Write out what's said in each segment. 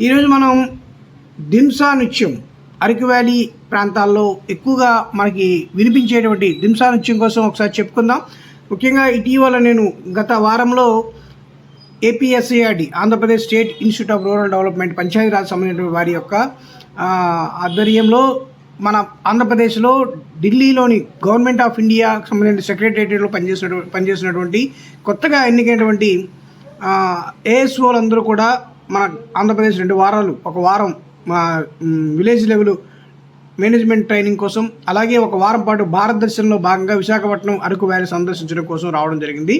ఈరోజు మనం దింసా నృత్యం అరకు వ్యాలీ ప్రాంతాల్లో ఎక్కువగా మనకి వినిపించేటువంటి దింసా నృత్యం కోసం ఒకసారి చెప్పుకుందాం. ముఖ్యంగా ఇటీవల నేను గత వారంలో APSARD Andhra Pradesh state institute of rural development Panchayati Raj సంబంధించిన వారి యొక్క ఆధ్వర్యంలో మన ఆంధ్రప్రదేశ్లో ఢిల్లీలోని గవర్నమెంట్ ఆఫ్ ఇండియా సంబంధించిన సెక్రటేరియట్లో పనిచేసిన పనిచేసినటువంటి కొత్తగా ఎన్నికైనటువంటి ఏఎస్ఓలందరూ కూడా మన ఆంధ్రప్రదేశ్ రెండు వారాలు ఒక వారం మా విలేజ్ లెవెల్ మేనేజ్మెంట్ ట్రైనింగ్ కోసం అలాగే ఒక వారం పాటు భారతదేశంలో భాగంగా విశాఖపట్నం అరకు వ్యాలీ సందర్శించడం కోసం రావడం జరిగింది.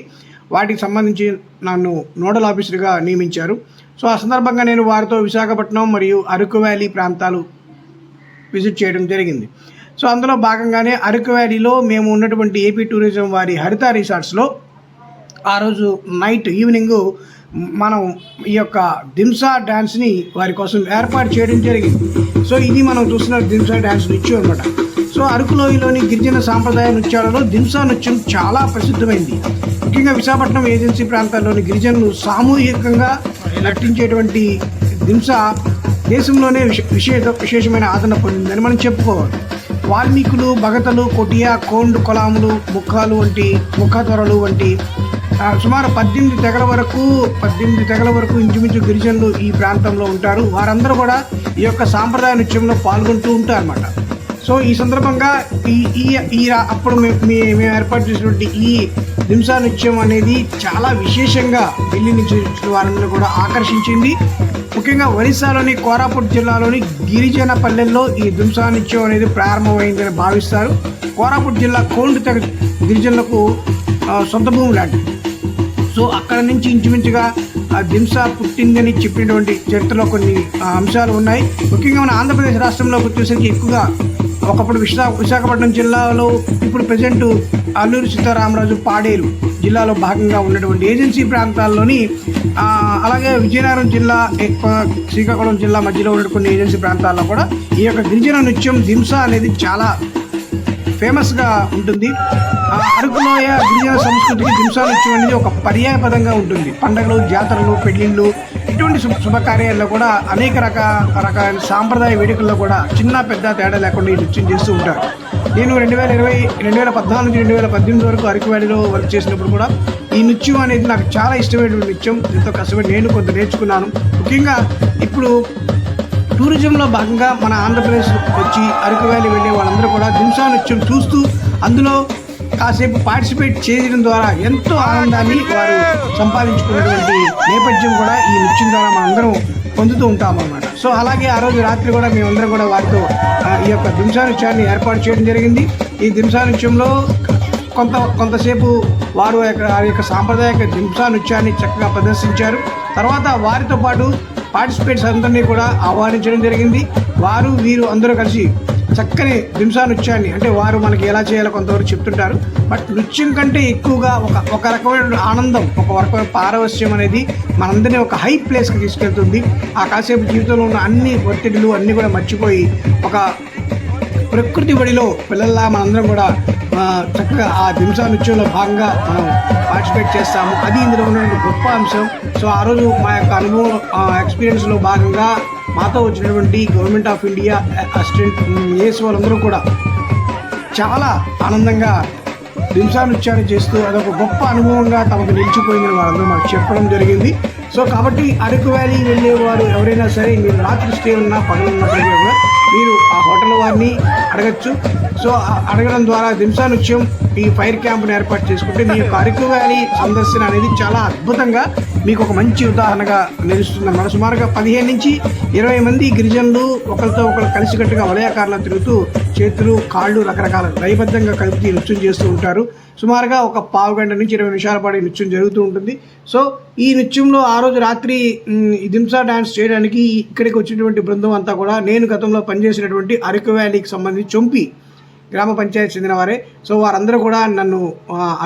వాటికి సంబంధించి నన్ను నోడల్ ఆఫీసర్గా నియమించారు. సో ఆ సందర్భంగా నేను వారితో విశాఖపట్నం మరియు అరకు వ్యాలీ ప్రాంతాలు విజిట్ చేయడం జరిగింది. సో అందులో భాగంగానే అరకు వ్యాలీలో మేము ఉన్నటువంటి ఏపీ టూరిజం వారి హరిత రిసార్ట్స్లో ఆ రోజు నైట్ ఈవినింగ్ మనం ఈ యొక్క దింసా డ్యాన్స్ని వారి కోసం ఏర్పాటు చేయడం జరిగింది. సో ఇది మనం చూస్తున్న దింసా డ్యాన్స్ నృత్యం అనమాట సో అరకులోయలోని గిరిజన సాంప్రదాయ నృత్యాలలో దింసా నృత్యం చాలా ప్రసిద్ధమైంది. ముఖ్యంగా విశాఖపట్నం ఏజెన్సీ ప్రాంతాల్లోని గిరిజనులు సామూహికంగా నటించేటువంటి దింసా దేశంలోనే విశేష విశేషమైన ఆదరణ పొందిందని మనం చెప్పుకోవాలి. వాల్మీకులు భగతలు కొటియా కోండ్ కొలాములు ముఖాలు వంటి ముఖాధ్వరలు వంటి సుమారు పద్దెనిమిది తెగల వరకు పద్దెనిమిది తెగల వరకు ఇంచుమించు గిరిజనులు ఈ ప్రాంతంలో ఉంటారు. వారందరూ కూడా ఈ యొక్క సాంప్రదాయ నృత్యంలో పాల్గొంటూ ఉంటారు అన్నమాట సో ఈ సందర్భంగా ఈ ఈ ఈ అప్పుడు మేము మేము ఏర్పాటు చేసినటువంటి ఈ దింసా నృత్యం అనేది చాలా విశేషంగా ఢిల్లీ నుంచి వారందరూ కూడా ఆకర్షించింది. ముఖ్యంగా ఒరిస్సాలోని కోరాపుట్ జిల్లాలోని గిరిజన పల్లెల్లో ఈ దింసా నృత్యం అనేది ప్రారంభమైందని భావిస్తారు. కోరాపుట్ జిల్లా కోల్డ్ తెగ గిరిజనులకు సొంత భూమి లాంటిది. సో అక్కడ నుంచి ఇంచుమించుగా ఆ దింస పుట్టిందని చెప్పినటువంటి చరిత్రలో కొన్ని అంశాలు ఉన్నాయి. ముఖ్యంగా మన ఆంధ్రప్రదేశ్ రాష్ట్రంలో వచ్చేసరికి ఎక్కువగా ఒకప్పుడు విశా విశాఖపట్నం జిల్లాలో ఇప్పుడు ప్రజెంట్ అల్లూరు సీతారామరాజు పాడేరు జిల్లాలో భాగంగా ఉన్నటువంటి ఏజెన్సీ ప్రాంతాల్లోని అలాగే విజయనగరం జిల్లా ఎక్కువ శ్రీకాకుళం జిల్లా మధ్యలో ఉన్న కొన్ని ఏజెన్సీ ప్రాంతాల్లో కూడా ఈ యొక్క గిరిజన నృత్యం దింస అనేది చాలా ఫేమస్గా ఉంటుంది. ఆ అరకులోయ గిరిజన సంస్కృతికి దింసా నృత్యం అనేది ఒక పర్యాయ పదంగా ఉంటుంది. పండగలు జాతరలు పెళ్ళిళ్ళు ఇటువంటి శుభకార్యాల్లో కూడా అనేక రక రకాల సాంప్రదాయ వేడుకల్లో కూడా చిన్న పెద్ద తేడా లేకుండా ఈ నృత్యం చేస్తూ ఉంటారు. నేను రెండు వేల ఇరవై రెండు వేల పద్నాలుగు రెండు వేల పద్దెనిమిది వరకు అరకువాడిలో వర్క్ చేసినప్పుడు కూడా ఈ నృత్యం అనేది నాకు చాలా ఇష్టమైన నృత్యం. ఎంతో కష్టపడి నేను కొంత నేర్చుకున్నాను. ముఖ్యంగా ఇప్పుడు టూరిజంలో భాగంగా మన ఆంధ్రప్రదేశ్ వచ్చి అరకు వ్యాలీ వెళ్ళే వాళ్ళందరూ కూడా దింసా నృత్యం చూస్తూ అందులో కాసేపు పార్టిసిపేట్ చేయడం ద్వారా ఎంతో ఆనందాన్ని వారు సంపాదించుకున్నటువంటి నేపథ్యం కూడా ఈ నృత్యం ద్వారా మనందరం పొందుతూ ఉంటాం అన్నమాట సో అలాగే ఆ రోజు రాత్రి కూడా మేమందరం కూడా వారితో ఈ యొక్క దింసా నృత్యాన్ని ఏర్పాటు చేయడం జరిగింది. ఈ దింసా నృత్యంలో కొంత కొంతసేపు వారు యొక్క వారి యొక్క సాంప్రదాయక దింసా నృత్యాన్ని చక్కగా ప్రదర్శించారు. తర్వాత వారితో పాటు పార్టిసిపేట్స్ అందరినీ కూడా ఆహ్వానించడం జరిగింది. వారు వీరు అందరూ కలిసి చక్కని దింసా నృత్యాన్ని అంటే వారు మనకి ఎలా చేయాలో కొంతవరకు చెప్తుంటారు. బట్ నృత్యం కంటే ఎక్కువగా ఒక ఒక రకమైన ఆనందం ఒక రకమైన పారవస్యం అనేది మనందరినీ ఒక హై ప్లేస్కి తీసుకెళ్తుంది. ఆ కాసేపు జీవితంలో ఉన్న అన్ని ఒత్తిడులు అన్నీ కూడా మర్చిపోయి ఒక ప్రకృతి బడిలో పిల్లల్లా మనందరం కూడా చక్కగా ఆ దింసానృత్యంలో భాగంగా మనం పార్టిసిపేట్ చేస్తాము. అది ఇందులో ఉన్నటువంటి గొప్ప అంశం. సో ఆ రోజు మా యొక్క అనుభవం ఎక్స్పీరియన్స్లో భాగంగా మాతో వచ్చినటువంటి government of India assistant AS వాళ్ళందరూ కూడా చాలా ఆనందంగా దింసా నృత్యాన్ని చేస్తూ అదొక గొప్ప అనుభవంగా తమకు నిలిచిపోయిందని వారందరూ మాకు చెప్పడం జరిగింది. సో కాబట్టి అరకు వ్యాలీ వెళ్ళేవారు ఎవరైనా సరే మీరు రాత్రి స్టే ఉన్నా పగలు కూడా మీరు ఆ హోటల్ వారిని అడగచ్చు. సో అడగడం ద్వారా దింసానుత్యం ఈ ఫైర్ క్యాంప్ను ఏర్పాటు చేసుకుంటే మీ యొక్క అరకు వ్యాలీ సందర్శన అనేది చాలా అద్భుతంగా మీకు ఒక మంచి ఉదాహరణగా నిలుస్తుంది. సుమారుగా పదిహేను నుంచి ఇరవై మంది గిరిజనులు ఒకరితో ఒకరు కలిసికట్టుగా వలయాకారంలో తిరుగుతూ చేతులు కాళ్ళు రకరకాల లయబద్ధంగా కలిపి నృత్యం చేస్తూ ఉంటారు. సుమారుగా ఒక పావు గంట నుంచి ఇరవై నిమిషాల పాటు నృత్యం జరుగుతూ ఉంటుంది. సో ఈ నృత్యంలో ఆ రోజు రాత్రి దింసా డ్యాన్స్ చేయడానికి ఇక్కడికి వచ్చినటువంటి బృందం అంతా కూడా నేను గతంలో పని పనిచేసినటువంటి అరకు వ్యాలీకి సంబంధించి చొంపి గ్రామ పంచాయతీ చెందిన వారే. సో వారందరూ కూడా నన్ను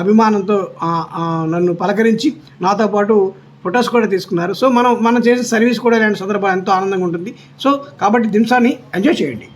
అభిమానంతో నన్ను పలకరించి నాతో పాటు ఫొటోస్ కూడా తీసుకున్నారు. సో మనం మనం చేసే సర్వీస్ కూడా ఇలాంటి సందర్భాలు ఎంతో ఆనందంగా ఉంటుంది. సో కాబట్టి దింసాన్ని ఎంజాయ్ చేయండి.